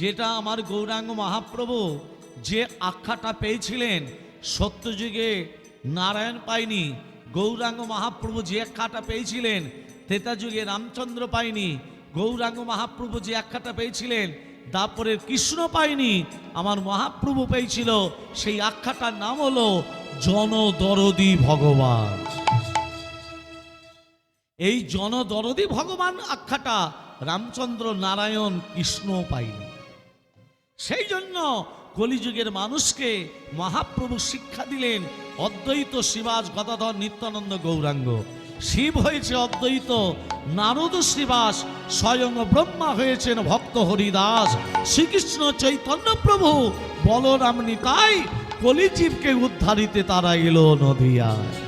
যেটা আমার গৌরাঙ্গ মহাপ্রভু যে আখ্যাটা পেয়েছিলেন, সত্যযুগে নারায়ণ পায়নি, গৌরাঙ্গ মহাপ্রভু যে আখ্যাটা পেয়েছিলেন তেতা যুগে রামচন্দ্র পায়নি, গৌরাঙ্গ মহাপ্রভু যে আখ্যাটা পেয়েছিলেন, তারপরে কৃষ্ণ পায়নি, আমার মহাপ্রভু পেয়েছিল, সেই আখ্যাটার নাম হলো জনদরদি ভগবান। এই জনদরদি ভগবান আখ্যাটা রামচন্দ্র নারায়ণ কৃষ্ণ পায়নি। সেই জন্য কলিযুগের মানুষকে মহাপ্রভু শিক্ষা দিলেন, অদ্বৈত শিবাজ গদাধর নিত্যানন্দ গৌরাঙ্গ। শিব হয়েছে অদ্বৈত, নারদ শ্রীবাস স্বয়ং ব্রহ্মা হয়েছেন ভক্ত হরিদাস। শ্রীকৃষ্ণ চৈতন্য প্রভু বলরাম নিতাই কলিজীবকে উদ্ধারিতে তারা এলো নদিয়ায়।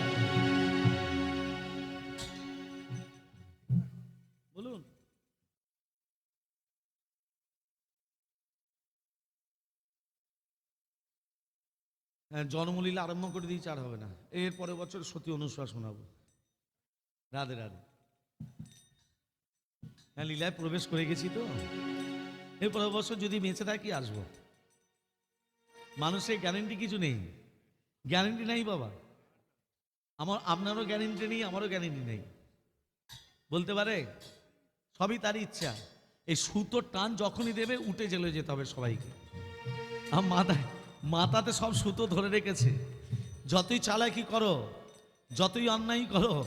জন্মলীলা আরম্ভ করে দিয়েছে আর হবে না। এর পরের বছর সতী অনুশ্বাস শোনাবো। রাধে রাধে। হ্যাঁ লীলায় প্রবেশ করে গেছি তো। এর পরের বছর যদি বেঁচে থাকি, আসব। মানুষের গ্যারেন্টি কিছু নেই। গ্যারেন্টি নাই বাবা। আমার, আপনারও গ্যারেন্টি নেই, আমারও গ্যারেন্টি নেই। বলতে পারে? সবই তার ইচ্ছা। এই সুতোর টান যখনই দেবে, উঠে জেলে যেতে হবে সবাইকে। আর মাথায় মাথাতে সব সুতো ধরে রেখেছে। যতই চালাকি করো, যতই অন্যায় করো,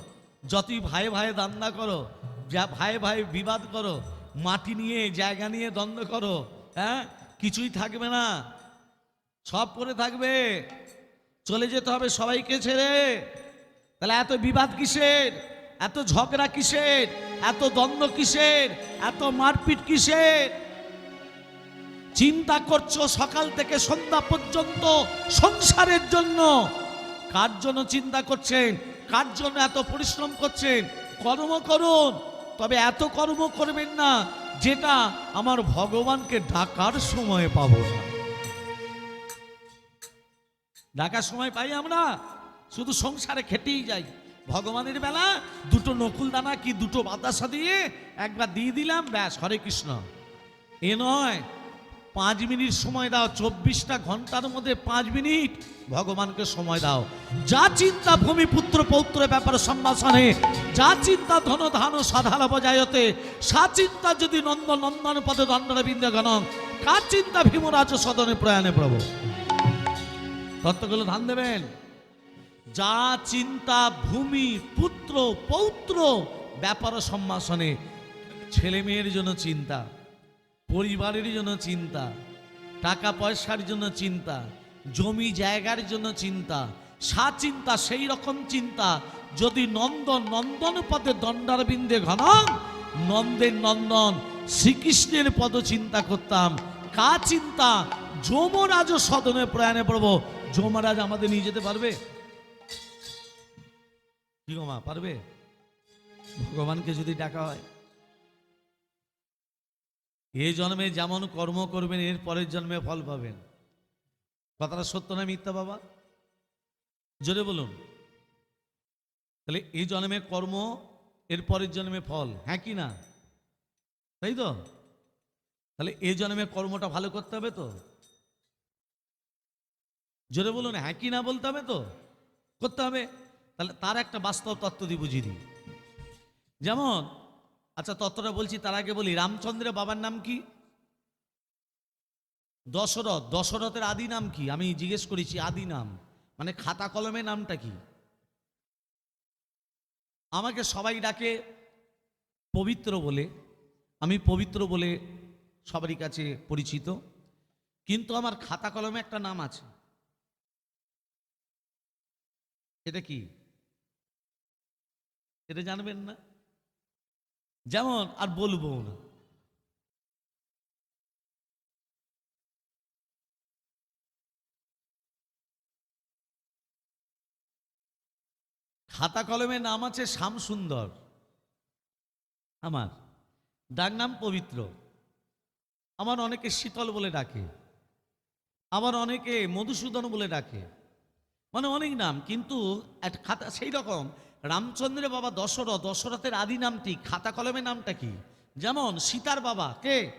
যতই ভাই ভাই দান্দা করো, যা ভাই ভাই বিবাদ করো, মাটি নিয়ে, জায়গা নিয়ে দ্বন্দ্ব করো হ্যাঁ? কিছুই থাকবে না। সব পরে থাকবে। চলে যেতে হবে সবাইকে ছেড়ে। তাহলে এত বিবাদ কিসের? এত ঝগড়া কিসের? এত দ্বন্দ্ব কিসের? এত মারপিট কিসের? চিন্তা করছ সকাল থেকে সন্ধ্যা পর্যন্ত সংসারের জন্য? কার জন্য চিন্তা করছেন? কার জন্য এত পরিশ্রম করছেন? কর্ম করুন। তবে এত কর্ম করবেন না, যেটা আমার ভগবানকে ডাকার সময় পাবো না। ডাকার সময় পাই আমরা? শুধু সংসারে খেটেই যাই। ভগবানের বেলা দুটো নকুল দানা কি দুটো বাতাসা দিয়ে একবার দিয়ে দিলাম? ব্যাস, হরে কৃষ্ণ। এ নয় পাঁচ মিনিট সময় দাও, চব্বিশটা ঘণ্টার মধ্যে পাঁচ মিনিট ভগবানকে সময় দাও। যা চিন্তা ভূমি পুত্র পৌত্র ব্যাপার সম্ভাষণে, যা চিন্তা ধন ধান সাধার বজায়তে, সা চিন্তা যদি নন্দ নন্দন পদে দণ্ডন বিন্দু গণন কার চিন্তা ভীমরাজ সদনে প্রয়াণে প্রভু। তত্ত্বগুলো ধান দেবেন। যা চিন্তা ভূমি পুত্র পৌত্র ব্যাপার সম্ভাষণে ছেলে মেয়ের জন্য চিন্তা। পরিবারের জন্য চিন্তা, টাকা পয়সার জন্য চিন্তা, জমি জায়গার জন্য চিন্তা, সা চিন্তা, সেই রকম চিন্তা। যদি নন্দন নন্দন পদে দণ্ডার বিন্দে ঘন, নন্দের নন্দন শ্রীকৃষ্ণের পদ চিন্তা করতাম। কা চিন্তা? যমরাজ সদনে প্রয়াণে পড়ব যমরাজ আমাদের নিয়ে যেতে পারবে? কি গো মা, পারবে? ভগবানকে যদি ডাকা হয়। এই জন্মে যেমন কর্ম করবেন, এর পরের জন্মে ফল পাবেন। কথাটা সত্য না মিথ্যা বাবা? জোরে বলুন। তাহলে এই জন্মে কর্ম, এর পরের জন্মে ফল হ্যাঁ কি না? তাই তো? তাহলে এই জন্মে কর্মটা ভালো করতে হবে তো? জোরে বলুন হ্যাঁ কি না বলতে হবে তো? করতে হবে। তাহলে তার একটা বাস্তব তত্ত্ব দিয়ে বুঝিয়ে দিই। যেমন আচ্ছা তত্ত্বটা বলছি, তার আগে বলি, রামচন্দ্রের বাবার নাম কি? দশরথ। দশরথের আদি নাম কি? আমি জিজ্ঞেস করেছি, আদি নাম। মানে খাতা কলমে নামটা কি? আমাকে সবাই ডাকে পবিত্র বলে। আমি পবিত্র বলে সবারই কাছে পরিচিত। কিন্তু আমার খাতা কলমে একটা নাম আছে। এটা কি? এটা জানবেন না? যেমন, আর বলব না। খাতা কলমের নাম আছে শ্যাম সুন্দর আমার। ডাক নাম পবিত্র। আমার অনেকে শীতল বলে ডাকে। আবার অনেকে মধুসূদন বলে ডাকে। মানে অনেক নাম, কিন্তু এক খাতা সেই রকম রামচন্দ্রের বাবা দশরথ, দশরথের আদি নামটি, খাতা কলমের নামটা কি? যেমন, সীতার বাবা, কে?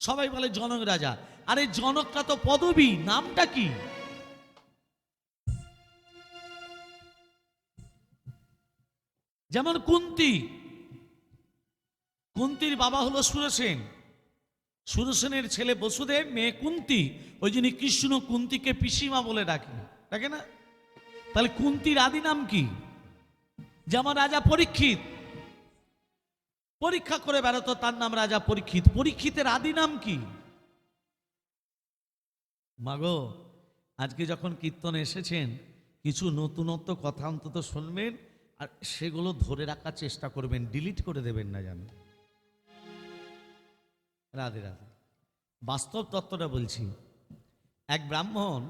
সবাই বলে জনক রাজা। আরে জনকটা তো পদবী, নামটা কি? যেমন কুন্তি। কুন্তির বাবা হলো সুরসেন। সুরসেনের ছেলে বসুদেব, মেয়ে কুন্তি। ওই জন্য কৃষ্ণ কুন্তিকে পিসিমা বলে ডাকে ডাকে না? তাহলে কুন্তির আদি নাম কি? যেমন রাজা পরীক্ষিত। পরীক্ষা করে বেড়াতো, তার নাম রাজা পরীক্ষিত। পরীক্ষিতের আদি নাম কি? মাগো, আজকে যখন কীর্তন এসেছেন, কিছু নতুনত্ব কথা অন্তত শুনবেন, আর সেগুলো ধরে রাখার চেষ্টা করবেন ডিলিট করে দেবেন না জানো রাধে রাধে। বাস্তব তত্ত্বটা বলছি। এক ব্রাহ্মণ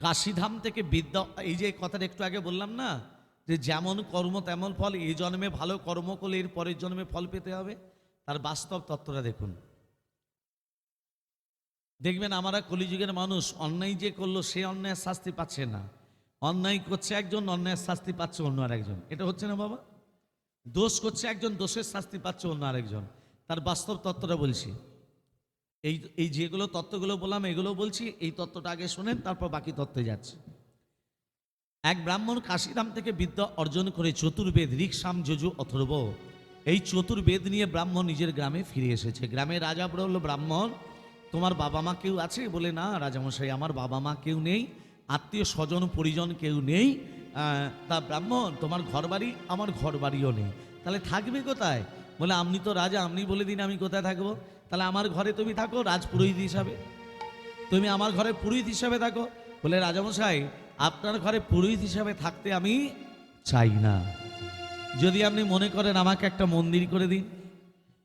কাশীধাম থেকে বিদ্যা, এই যে কথাটা একটু আগে বললাম না, যে যেমন কর্ম তেমন ফল, এই জন্মে ভালো কর্ম করলে এর পরের জন্মে ফল পেতে হবে? তার বাস্তব তত্ত্বটা দেখুন। দেখবেন আমরা কলিযুগের মানুষ, অন্যায় যে করল সে অন্যায়ের শাস্তি পাচ্ছে না। অন্যায় করছে একজন, অন্যায়ের শাস্তি পাচ্ছে অন্য আরেকজন। এটা হচ্ছে না বাবা? দোষ করছে একজন, দোষের শাস্তি পাচ্ছে অন্য আরেকজন। তার বাস্তব তত্ত্বটা বলছি। এই এই যেগুলো তত্ত্বগুলো বললাম, এগুলো বলছি, এই তত্ত্বটা আগে শোনেন, তারপর বাকি তত্ত্বে যাচ্ছে। এক ব্রাহ্মণ কাশিরাম থেকে বিদ্যা অর্জন করে চতুর্বেদ ঋকসাম যজু অথর্ব। এই চতুর্বেদ নিয়ে ব্রাহ্মণ নিজের গ্রামে ফিরে এসেছে। গ্রামে রাজা বলল, ব্রাহ্মণ, তোমার বাবা মা কেউ আছে? বলে, না, রাজামশাই, আমার বাবা মা কেউ নেই, আত্মীয় স্বজন, পরিজন কেউ নেই। তা ব্রাহ্মণ, তোমার ঘর বাড়ি আমার ঘর বাড়িও নেই। তাহলে থাকবে কোথায়? বলে আপনি তো রাজা আপনি বলে দিন আমি কোথায় থাকব। তাহলে আমার ঘরে তুমি থাকো রাজপুরোহিত হিসাবে। তুমি আমার ঘরে পুরোহিত হিসাবে থাকো। বলে, রাজামশাই, আপনার ঘরে পুরোহিত হিসাবে থাকতে আমি চাই না। যদি আপনি মনে করেন আমাকে একটা মন্দির করে দিন,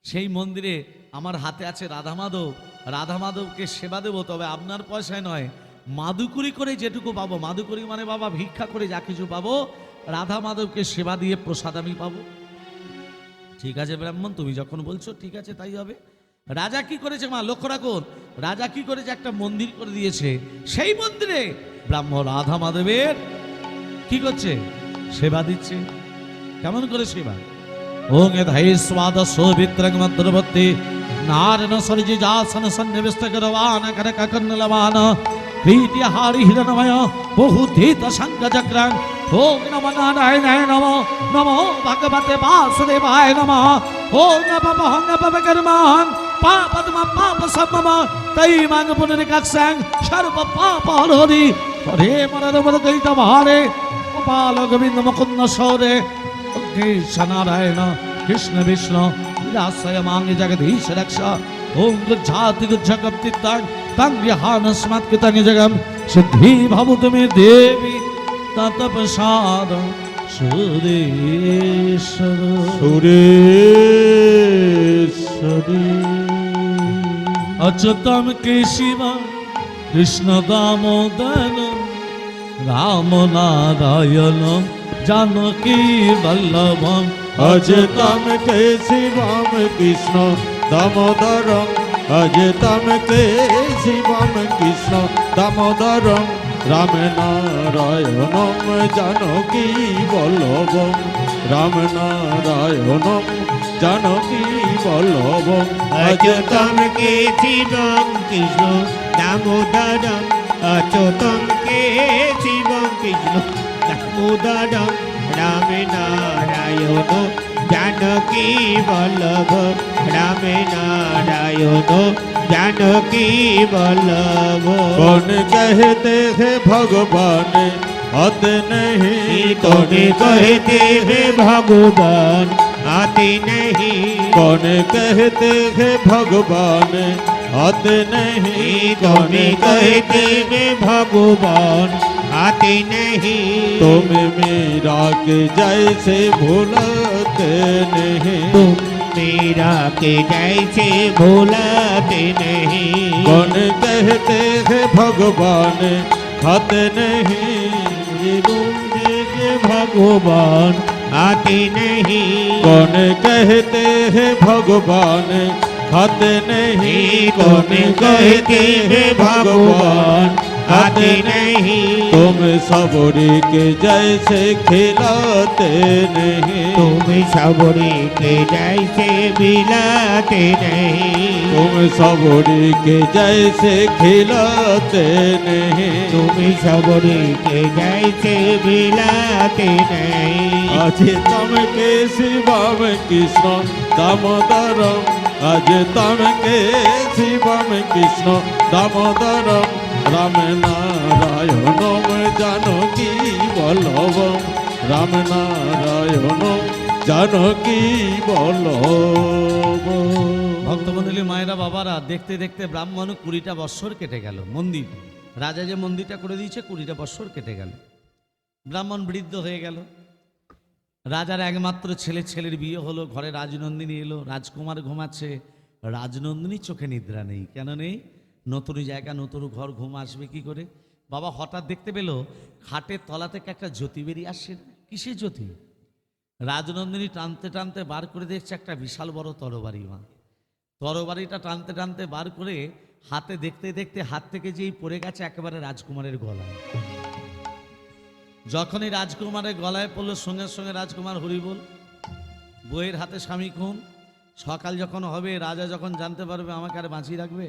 সেই মন্দিরে আমার হাতে আছে রাধা মাধব। রাধা মাধবকে সেবা দেবো, তবে আপনার পয়সায় নয়। মাদুকুরি করে যেটুকু পাবো, মাদুকুরি মানে বাবা, ভিক্ষা করে যা কিছু পাবো, রাধা মাধবকে সেবা দিয়ে প্রসাদ আমি পাবো। ঠিক আছে ব্রাহ্মণ, তুমি যখন বলছো ঠিক আছে, তাই হবে। রাজা কি করেছে মা, লক্ষ্য রাখুন, রাজা কি করেছে, একটা মন্দির করে দিয়েছে। সেই মন্দিরে ব্রাহ্মণ রাধা মাধবের কি করছে? সেবা দিচ্ছে। কেমন করে সেবা? ওং এধাই স্বাদ সৌভিত্রং মন্ত্রবর্তী নারণ সরিজি যাসন সন্নিবিষ্ট করবান করক কন্নলবান প্রীতি হারি হিরণময় বহুধীত শঙ্খ চক্রাং ওং নম নারায়ণায় নম নম ভগবতে বাসুদেবায় নম। ওং নম নম কর্মাং পাপদম পাপ সমম তৈ মাং পুনরিকাক্ষাং সর্ব পাপ হরি হরে মনর মন কৈত গোপাল গোবিন্দ মুকুন্দ সৌরে। কৃষ্ণ কৃষ্ণ বিষ্ণু বিরাশয় মাঙ্গে জগদীশ রক্ষা। ওম গুজ্জাতি গুজ্জগপ্তিত্তাং তং বিহান স্মাৎ কৃতং জগম। সিদ্ধি ভবতু মে দেবী। তৎপ্রসাদ সুরেশ্বর। সুরেশ্বরী। অচ্যুতম কেশিব কৃষ্ণ দামোদর রাম নারায়ণ জানকী বল্লভম। অজতম কে শিবম কৃষ্ণ দামোদরম অজতম কে শিবম কৃষ্ণ দামোদরম রাম নারায়ণম জানকী বল্লভম? রাম নারায়ণম জানকী বল্লভম? অচ্যুতম কে শিবম কৃষ্ণ, দামোদরম অচ্যুতম কে শিবম কৃষ্ণ, দামোদরম রাম নারায়ণ জানকী বল্লভ রাম নারায়ণ जानकी बल्लभ कौन कहते हैं भगवान? अत नहीं कौन कहते हैं भगवान? आते नहीं। कौन कहते थे भगवान? अत नहीं कौन कहते हैं भगवान? आते नहीं। तुम मेरा के जैसे भूलते नहीं। तुम मेरा के जैसे भूलते नहीं कौन कहते हैं भगवान खत नहीं के भगवान आते नहीं कौन कहते हैं भगवान खत नहीं कौन कहते हैं भगवान आती नहीं तुम सबरी के जैसे खिलाते नहीं तुम सबरी के जैसे मिलाते नहीं तुम सबरी के जैसे खिलाते नहीं तुम सबरी के जैसे मिलाते नहीं आज तम के शिवम कृष्ण दामोदरम आज तम के शिवम कृष्ण दामोदरम রাম নারায়ণম জানকী বল্লভম রাম নারায়ণম জানকী বল্লভ ভক্তমন্ডলী মায়েরা, বাবারা, দেখতে দেখতে ব্রাহ্মণ কুড়িটা বৎসর কেটে গেল মন্দির। রাজা যে মন্দিরটা করে দিয়েছে, কুড়িটা বৎসর কেটে গেল। ব্রাহ্মণ বৃদ্ধ হয়ে গেল। রাজার একমাত্র ছেলে, ছেলের বিয়ে হলো, ঘরে রাজনন্দিনী এলো, রাজকুমার ঘুমাচ্ছে। রাজনন্দিনী চোখে নিদ্রা নেই, কেন নেই? নতুন জায়গা, নতুন ঘর, ঘুম আসবে কি করে? বাবা হঠাৎ দেখতে পেল খাটের তলা থেকে একটা জ্যোতি বেরিয়ে আসছে কিসের জ্যোতি? রাজনন্দিনী টানতে টানতে বার করে দেখছে একটা বিশাল বড় তরবারি, মা। তরবারিটা টানতে টানতে বার করে হাতে দেখতে দেখতে হাত থেকে যেই পড়ে গেছে একেবারে রাজকুমারের গলায়। যখনই রাজকুমারের গলায় পড়ল, সঙ্গে সঙ্গে রাজকুমার হরি বল বইয়ের হাতে স্বামী খুন সকাল যখন হবে, রাজা যখন জানতে পারবে আমাকে আর বাঁচিয়ে রাখবে?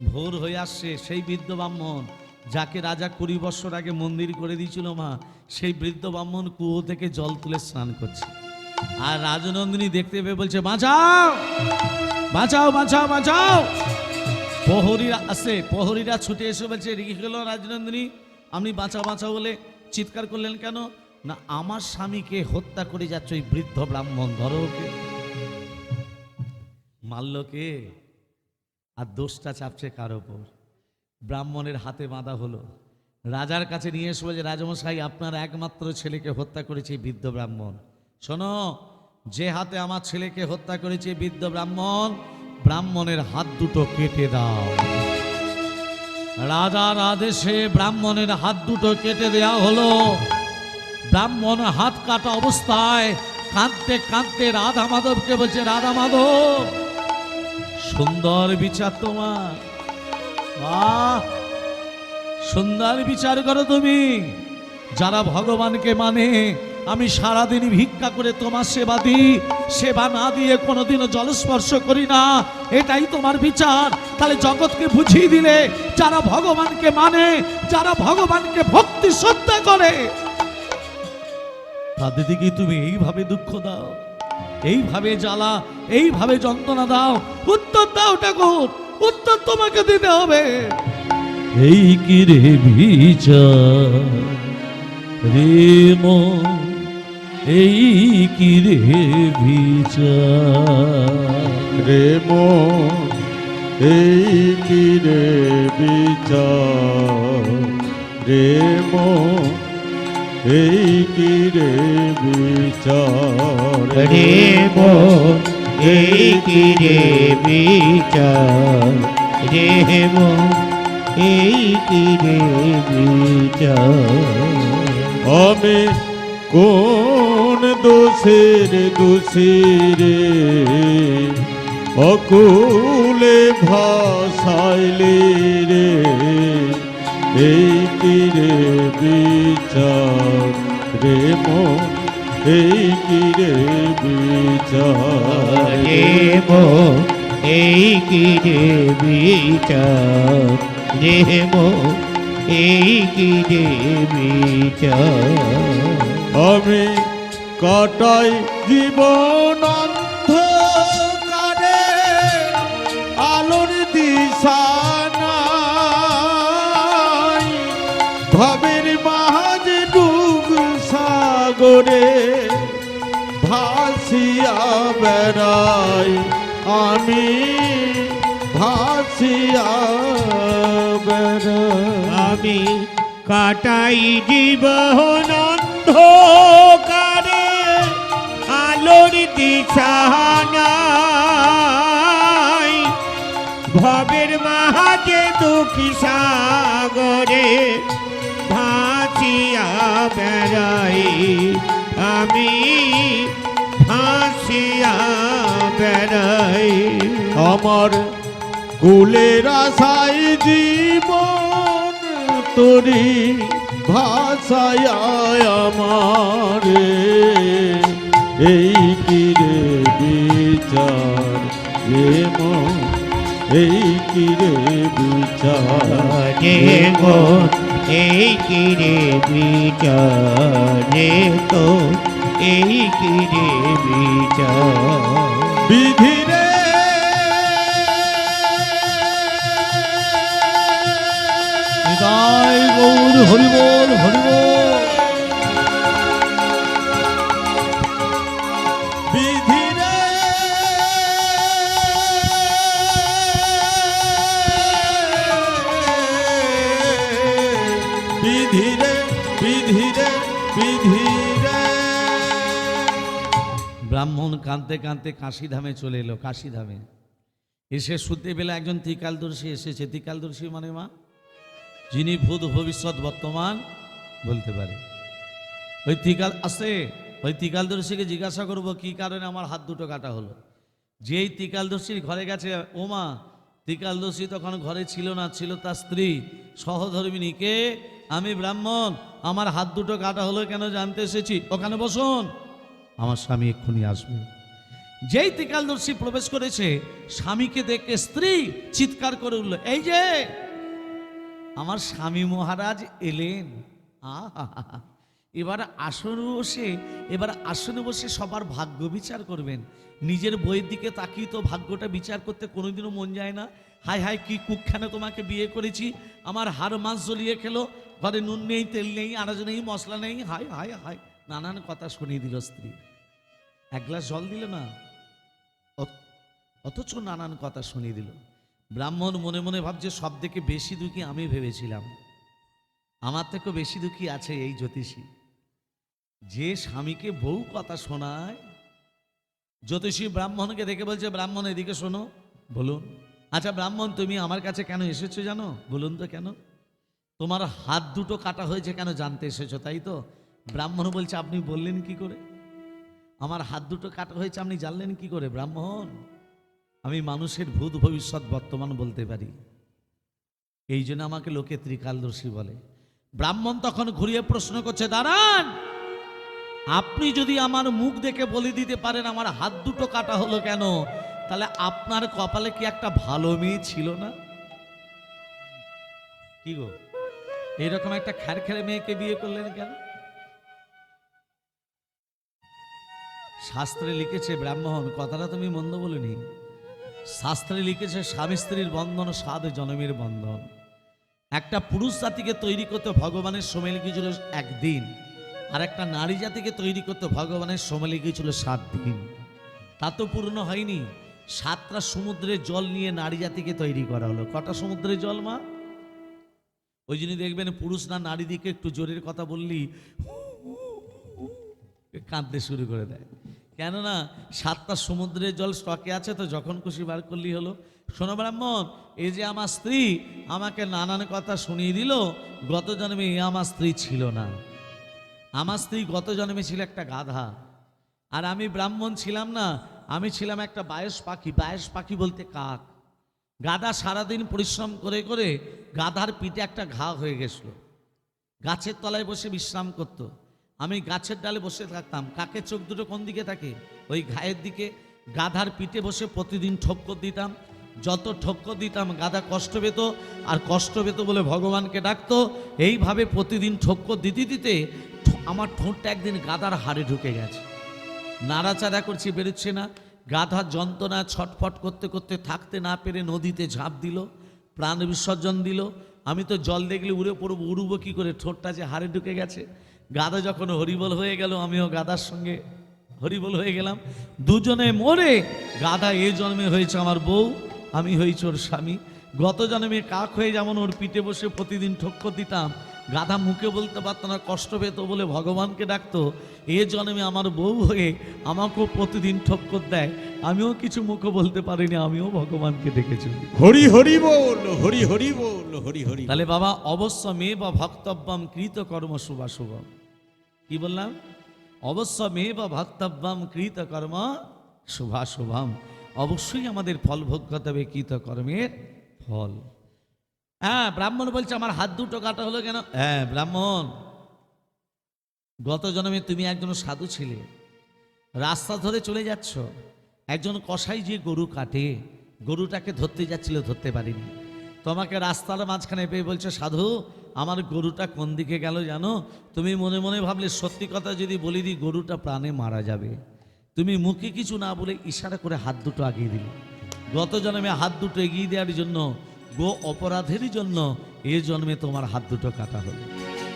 ভোর হয়ে আসছে, সেই বৃদ্ধ ব্রাহ্মণ, যাকে রাজা কুড়ি বছর আগে মন্দির করে দিয়েছিল মা, সেই বৃদ্ধ ব্রাহ্মণ কুয়ো থেকে জল তুলে স্নান করছে। আর রাজনন্দিনী দেখতে পেয়ে বলছে, বাঁচাও! বাঁচাও বাঁচাও বাঁচাও! প্রহরীরা আসে, প্রহরীরা ছুটে এসে বলছে রেগে গেল রাজনন্দিনী, আপনি বাঁচাও বাঁচাও বলে চিৎকার করলেন কেন? না, আমার স্বামীকে হত্যা করে যাচ্ছে ওই বৃদ্ধ ব্রাহ্মণ, ধরো ওকে। মারল কে? আর দোষটা চাপছে কার ওপর? ব্রাহ্মণের হাতে বাঁধা হলো। রাজার কাছে নিয়ে এসে যে রাজমশাই, আপনার একমাত্র ছেলেকে হত্যা করেছে বৃদ্ধ ব্রাহ্মণ। শোনো, যে হাতে আমার ছেলেকে হত্যা করেছে বৃদ্ধ ব্রাহ্মণ, ব্রাহ্মণের হাত দুটো কেটে দাও। রাজার আদেশে ব্রাহ্মণের হাত দুটো কেটে দেয়া হলো। ব্রাহ্মণ হাত কাটা অবস্থায় কাঁদতে কাঁদতে রাধা মাধবকে বলছে রাধা মাধব সুন্দর বিচার তোমার। সুন্দর বিচার করো তুমি। যারা ভগবানকে মানে আমি সারাদিন ভিক্ষা করে তোমার সেবা দিই, সেবা না দিয়ে কোনোদিনও জলস্পর্শ করি না। এটাই তোমার বিচার। তাহলে জগৎকে বুঝিয়ে দিলে, যারা ভগবানকে মানে যারা ভগবানকে ভক্তি শ্রদ্ধা করে, তাদের দিকে তুমি এইভাবে দুঃখ দাও। এইভাবে জ্বালা এইভাবে যন্ত্রণা দাও। উত্তর দাও ঠাকুর উত্তর তোমাকে দিতে হবে। এই কি রে বিচার? রে মন এই কি রে বিচার? রে মন এই কি রে বিচার? রে মন এই কি রে বিচার। রে মন এই কি রে বিচার। রে মন এই কি রে বিচার। আমি কোন দোষের দোষী রে অকুলে ভাসাইলি রে। এই কি রে বিচার রে মন এই কি রে বিচার? রে মন এই কি রে বিচার? রে মন এই কি রে বিচার? আমি কাটাই জীবন বেড়াই আমি ভাসিয়া আমি কাটাই জীবন অন্ধকারে, আলোর দিশা নাই ভবের মাহাজে দুঃখী সাগরে ভাসিয়া বেড়াই। আমি ভাসিয়া বেড়াই আমার কুলের আশাই জীবন তোরি ভাষায় আমারে। এই কিরে বিচার এ মন এই কিরে বিচার রে মন এই কিরে বিচারে তো এই কিরে বিচার। বিধিরে নিতাই গৌর হরিবোল হরিবোল। কাঁদতে কাঁদতে কাশিধামে চলে এলো কাশিধামে এসে শুনতে পেলে একজন ত্রিকালদর্শী এসেছে। ত্রিকালদর্শী মানে মা? যিনি ভূত ভবিষ্যৎ বর্তমান বলতে পারে। ওই ত্রিকাল আসে ওই ত্রিকালদর্শীকে জিজ্ঞাসা করব, কি কারণে আমার হাত দুটো কাটা হলো? যেই ত্রিকালদর্শীর ঘরে গেছে, ও মা, ত্রিকালদর্শী তখন ঘরে ছিল না, ছিল তার স্ত্রী। সহধর্মিনী কে? আমি ব্রাহ্মণ, আমার হাত দুটো কাটা হলো কেন জানতে এসেছি? ওখানে বসুন। আমার স্বামী এক্ষুনি আসবে। যেই ত্রিকালদর্শী প্রবেশ করেছে, স্বামীকে দেখে স্ত্রী চিৎকার করে উঠল, এই যে, আমার স্বামী মহারাজ এলেন। এবার আসনে বসে, এবার আসনে বসে সবার ভাগ্য বিচার করবেন। নিজের বইয়ের দিকে তাকিয়ে তো ভাগ্যটা বিচার করতে কোনোদিনও মন যায় না। হাই হাই, কি কুকখানে তোমাকে বিয়ে করেছি। আমার হাড় মাছ জ্বলিয়ে খেলো। ঘরে নুন নেই, তেল নেই, আনাজ নেই, মশলা নেই। হাই হাই হাই, নানান কথা শুনিয়ে দিল স্ত্রী। এক গ্লাস জল দিল না অথচ নানান কথা শুনিয়ে দিল। ব্রাহ্মণ মনে মনে ভাবছে, সব থেকে বেশি দুঃখী আমি ভেবেছিলাম। আমার থেকেও বেশি দুঃখী আছে এই জ্যোতিষী। যে স্বামীকে বহু কথা শোনায়, জ্যোতিষী ব্রাহ্মণকে দেখে বলছে, ব্রাহ্মণ, এদিকে শোনো। বলুন আচ্ছা ব্রাহ্মণ, তুমি আমার কাছে কেন এসেছ জানো? বলুন তো কেন? তোমার হাত দুটো কাটা হয়েছে কেন জানতে এসেছ, তাই তো? ব্রাহ্মণ বলছে, আপনি বললেন কি করে? আমার হাত দুটো কাটা হয়েছে, আপনি জানলেন কি করে, ব্রাহ্মণ? আমি মানুষের ভূত ভবিষ্যৎ বর্তমান বলতে পারি। এই জন্য আমাকে লোকে ত্রিকালদর্শী বলে। ব্রাহ্মণ তখন ঘুরিয়ে প্রশ্ন করছে, দাঁড়ান! আপনি যদি আমার মুখ দেখে বলে দিতে পারেন আমার হাত দুটো কাটা হলো কেন, তাহলে আপনার কপালে কি একটা ভালো মেয়ে ছিল না? কি গো? এরকম একটা খ্যারখ্যারে মেয়েকে বিয়ে করলেন কেন? শাস্ত্রে লিখেছে ব্রাহ্মণ কথাটা তুমি মন্দ বলিনি শাস্ত্রে লিখেছে স্বামী স্ত্রীর বন্ধন সাত জনমের বন্ধন একটা পুরুষ জাতিকে তৈরি করতে ভগবানের সময় লেগেছিল একদিন আর একটা নারী জাতিকে তৈরি করতে ভগবানের সময় লেগেছিল সাত দিন তা তো পূর্ণ হয়নি সাতটা সমুদ্রের জল নিয়ে নারী জাতিকে তৈরি করা হলো কটা সমুদ্রের জল মা ওই জন্য দেখবেন পুরুষ না নারী দিকে একটু জোরের কথা বললি কাঁদতে শুরু করে দেয় কেননা সাতটা সমুদ্রের জল স্টকে আছে, তো যখন খুশি বার করলি হলো। শোনো ব্রাহ্মণ, এই যে আমার স্ত্রী আমাকে নানান কথা শুনিয়ে দিল, গত জন্মে আমার স্ত্রী ছিল না। আমার স্ত্রী গত জন্মে ছিল একটা গাধা। আর আমি ব্রাহ্মণ ছিলাম না, আমি ছিলাম একটা বায়স পাখি বায়স পাখি বলতে কাক। গাধা সারাদিন পরিশ্রম করে করে গাধার পিঠে একটা ঘা হয়ে গেছিল। গাছের তলায় বসে বিশ্রাম করত। আমি গাছের ডালে বসে থাকতাম। কাকের চোখ দুটো কোন দিকে থাকে? ওই ঘায়ের দিকে। গাধার পিঠে বসে প্রতিদিন ঠক্কর দিতাম। যত ঠক্কর দিতাম, গাধা কষ্ট পেত আর কষ্ট পেত বলে ভগবানকে ডাকতো। এইভাবে প্রতিদিন ঠক্কর দিতে দিতে আমার ঠোঁটটা একদিন গাধার হাড়ে ঢুকে গেছে। নাড়াচাড়া করছি, বেরোচ্ছে না। গাধার যন্ত্রণা ছটফট করতে করতে থাকতে না পেরে নদীতে ঝাঁপ দিল, প্রাণ বিসর্জন দিল। আমি তো জল দেখলে উড়ে পড়ব, উড়বো কী করে? ঠোঁটটা যে হাড়ে ঢুকে গেছে। গাধা যখন হরিবল হয়ে গেল আমিও গাধার সঙ্গে হরিবল হয়ে গেলাম। দুজনে মরে গাধা এ জন্মে হয়েছে আমার বউ আমি হয়েছি ওর স্বামী। গত জন্মে কাক হয়ে যেমন ওর পিঠে বসে প্রতিদিন ঠক্কর দিতাম গাধা মুখে বলতে পারতো না কষ্ট পেত বলে ভগবানকে ডাকতো। এ জন্মে আমার বউ হয়ে আমাকেও প্রতিদিন ঠক্কর দেয় আমিও কিছু মুখে বলতে পারিনি আমিও ভগবানকে ডেকেছি। হরি হরি বল হরি হরি বল হরি হরি তাহলে বাবা অবশ্য মেয়ে বা ভক্তব্যম কৃত কর্ম শুভাশুভম। কি বললাম? অবশ্য মে বা ভক্তব্যম কৃত কর্ম শুভাশুভম। অবশ্যই আমাদের ফল ভোগ করতে হবে কৃত কর্মের ফল। হ্যাঁ ব্রাহ্মণ বলছে, আমার হাত দুটো কাটা হলো কেন? হ্যাঁ ব্রাহ্মণ। গত জন্মে তুমি একজন সাধু ছিলে। রাস্তা ধরে চলে যাচ্ছ। একজন কসাই যে গরু কাটে, গরুটাকে ধরতে যাচ্ছিল, ধরতে পারিনি। তোমাকে রাস্তার মাঝখানে পেয়ে বলছে, সাধু আমার গরুটা কোন দিকে গেল জানো? তুমি মনে মনে ভাবলে, সত্যি কথা যদি বলি দিই গরুটা প্রাণে মারা যাবে। তুমি মুখে কিছু না বলে ইশারা করে হাত দুটো আগিয়ে দিলে। গত জন্মে হাত দুটো এগিয়ে দেওয়ার জন্য, গো অপরাধের জন্য, এ জন্মে তোমার হাত দুটো কাটা হলো।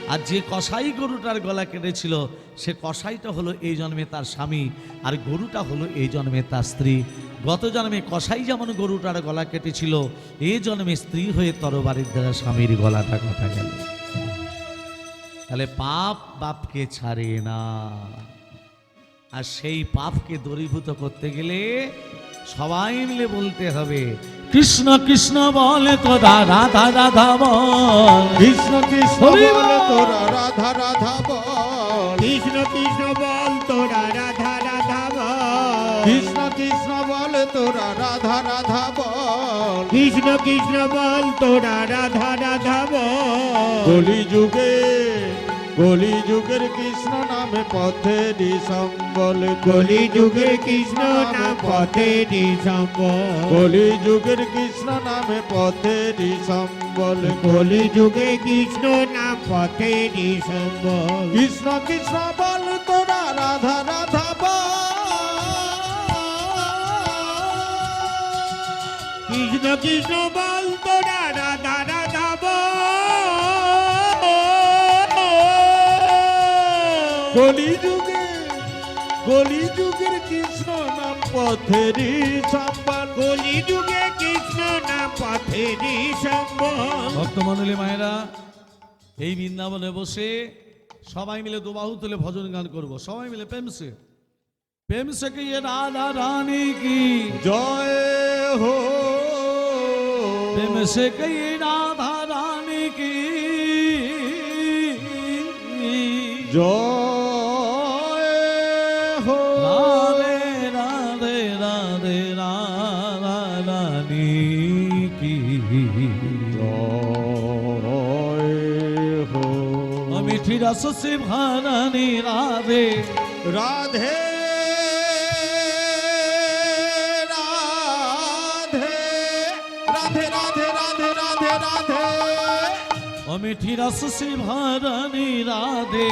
আর যে কসাই গরুটার গলা কেটেছিল, সে কসাইটা হলো এই জন্মে তার স্বামী, আর গরুটা হলো এই জন্মে তার স্ত্রী। গত জন্মে কসাই যেমন গরুটার গলা কেটেছিল এই জন্মে স্ত্রী হয়ে তরবারির দ্বারা স্বামীর গলাটা কাটা গেল। তাহলে পাপ বাপকে ছাড়ে না। আর সেই পাপকে দূরীভূত করতে গেলে সবাই মিলে বলতে হবে কৃষ্ণ কৃষ্ণ বলে তোরা রাধা রাধা বল। কৃষ্ণ কৃষ্ণ বল। তোরা রাধা রাধা বল। কৃষ্ণ কৃষ্ণ বল তোরা তোরা রাধা রাধা বল। কৃষ্ণ কৃষ্ণ বল তোরা রাধা রাধা বল। কলি যুগে কলি যুগের কৃষ্ণ নামে পথে সম্বল কলি যুগের কৃষ্ণ নাম পথে সম্বল কলি যুগের কৃষ্ণ নামে পথে সম্বল কলি যুগে কৃষ্ণ নাম পথে সম্বল কৃষ্ণ কৃষ্ণ বল তোরা রাধা রাধা বল। কৃষ্ণ কৃষ্ণ বল তোরা রাধা রাধা বল কলি যুগে কলি যুগের কৃষ্ণ নাম পথেরই সম্বল। কলি যুগে কৃষ্ণ নাম পথে সম্বল। ভক্তমণ্ডলী মায়েরা এই বৃন্দাবনে বসে সবাই মিলে দুবাহু তুলে ভজন গান করব। সবাই মিলে প্রেম সে প্রেম সে কি ये রাধা রানী কি? জয় হো बिम से कई राधा रानी की। जो हो। राधे राधे राधे राधा रानी की। हो। मिठी रस से भारानी राधे। राधे અમીઠી રસ સિંહરની રાધે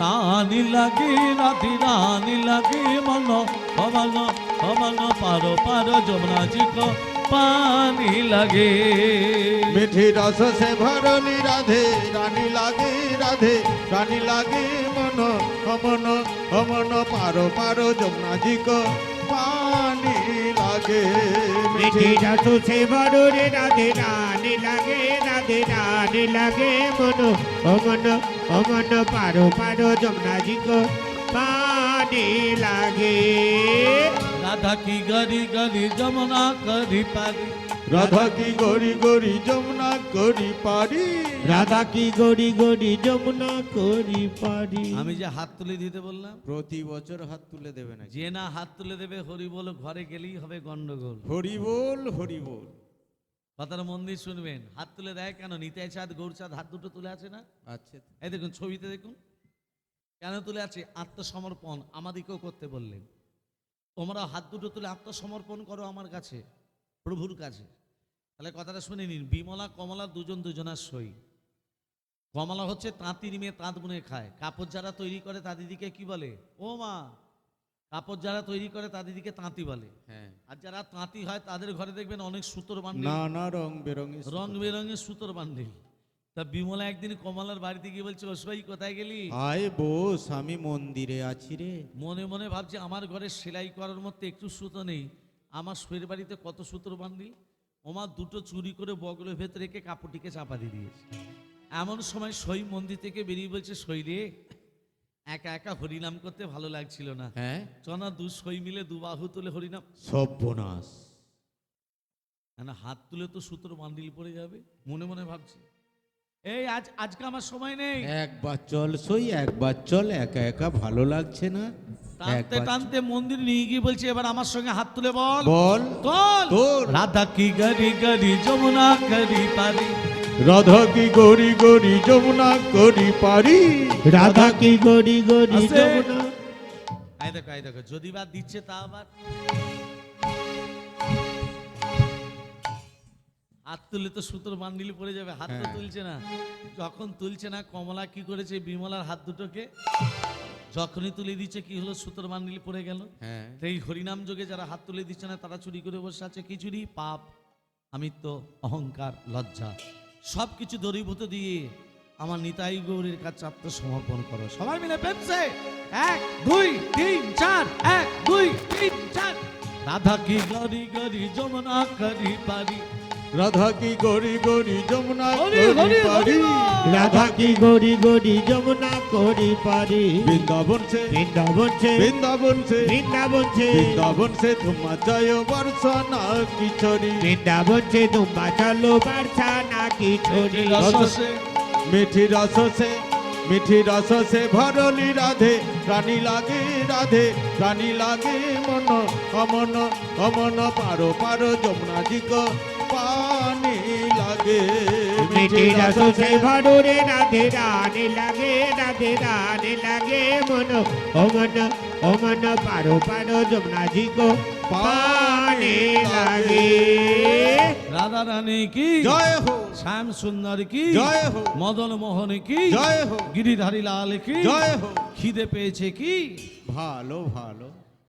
નાની લાગે રાધી નાની લાગે મનો હવન હવન પારો પારો જમનાજી કો પાની લાગે મીઠી રસ સે ભરલી રાધે રાની લાગે રાધે રાની લાગે મનો હમન હમન પારો પારો જમનાજી કો પાની લાગે મીઠી રસ સે ભરલી રાધે રાની લાગે লাগে মন অমন অমন পারো পারো যমুনাজি কো পানি লাগে। রাধা কি গরি গরি যমুনা করি পারি। রাধা কি গরি গরি যমুনা করি পারি। রাধা কি গড়ি গড়ি যমুনা করি পারি। আমি যে হাত তুলে দিতে বললাম প্রতি বছর হাত তুলে দেবে না যে না হাত তুলে দেবে হরি বল ঘরে গেলেই হবে গন্ডগোল। হরি বল হরি বল কথার মন দিয়ে শুনবেন। হাত তুলে দেয় কেন? নিতাই চাঁদ গৌরচাঁদ হাত দুটো তুলে আছে না? আচ্ছা এই দেখুন ছবিতে দেখুন। কেন তুলে আছে? আত্মসমর্পণ আমাদেরকেও করতে বললেন। তোমরা হাত দুটো তুলে আত্মসমর্পণ করো আমার কাছে প্রভুর কাছে। তাহলে কথাটা শুনে নিন বিমলা কমলা দুজন দুজনার সই। কমলা হচ্ছে তাঁতির মেয়ে তাঁত বুনে খায়। কাপড় যারা তৈরি করে তাদের দিকে কি বলে? ও মা কাপড় যারা তৈরি করে তাদিদিকে তাঁতি বলে। হ্যাঁ। আর যারা তাঁতি হয় তাদের ঘরে দেখবেন অনেক সুতোর বান্ডিল। নানা রং বেরঙের রং বেরঙের সুতোর বান্ডিল। তা বিমলা একদিন কমলার বাড়িতে গিয়ে বলছে ওসবাই কোথায় গেলি? আয় বস আমি মন্দিরে আছি রে। মনে মনে ভাবছে আমার ঘরে সেলাই করার মধ্যে একটু সুতো নেই। আমার শরীর বাড়িতে কত সুতোর বান্ডিল? ওমা দুটো চুরি করে বগলের ভেতরে রেখে কাপড়টিকে চাপা দিয়ে দিয়েছে। এমন সময় সই মন্দির থেকে বেরিয়ে বলছে সই রে একা একা হরিনাম করতে ভালো লাগছিল না। হ্যাঁ? চনা দু সই মিলে দু বাহু তুলে হরিনাম। সর্বনাশ। না হাত তুলে তো সুতোর বান্ডিল পড়ে যাবে? মনে মনে ভাবছি। এই আজ আজকে আমার সময় নেই। একবার চল সই একবার চল একা একা ভালো লাগছে না। টানতে টানতে মন্দির নিয়ে গিয়ে বলছে এবার আমার সঙ্গে হাত তুলে বল। বল। তোল। তোল। রাধা কি গরি গরি যমুনা করি পারি। রাধা কি গরি গরি যমুনা করি পারি? রাধা কি গরি গরি আছে? যমুনা। আই দেখো আই দেখো যদি বা দিচ্ছে তা আবার। হাত তুলে তো সুতোর বান্ডিল পড়ে যাবে হাত তো হ্যাঁ। তুলছে না। যখন তুলছে না কমলা কি করেছে বিমলার হাত দুটোকে যখনই তুলে দিচ্ছে কি হলো? সুতোর বান্ডিল পড়ে গেল। হ্যাঁ। এই হরিনাম যোগে যারা হাত তুলে দিচ্ছে না তারা চুরি করে বসে আছে কি চুরি পাপ আমিত্ব অহংকার লজ্জা। সব কিছু দরিভূত দিয়ে আমার নিতাই গৌরীর কাছে আত্মসমর্পণ করো। সবাই মিলে পেপসে। এক, দুই, তিন, চার, এক, দুই, তিন, চার। রাধা কি গরি গরি যমুনা করি পারি। রাধা কি গরি গরি যমুনা করি পারি? রাধা কি গরি গরি যমুনা করি পারি? বৃন্দাবন সে। বৃন্দাবন সে। বৃন্দাবন সে। বৃন্দাবন সে। বৃন্দাবন সে তোমা জয় বর্ষনা কিশোরী। বৃন্দাবন সে তোমা চলো বারসা নাকি ছড়ি রস সে মিঠি রস সে মিঠি রস সে ভরলি রাধে রানী লাগে রাধে রানী লাগে মন অমন অমন পারো পারো যমুনা জিক পানি লাগে। মিঠি রস সে ভরুরে রাধে রানে লাগে রাধে রানে লাগে মন। ও মন ও মন পারো পারো যমুনা জি কো পানে লাগে। রাধা রানী কি? জয় হো। শ্যাম সুন্দর কি? জয় হো। মদন মোহন কি? জয় হো। গিরিধারী লাল কি? জয় হো। খিদে পেয়েছে কি? ভালো ভালো।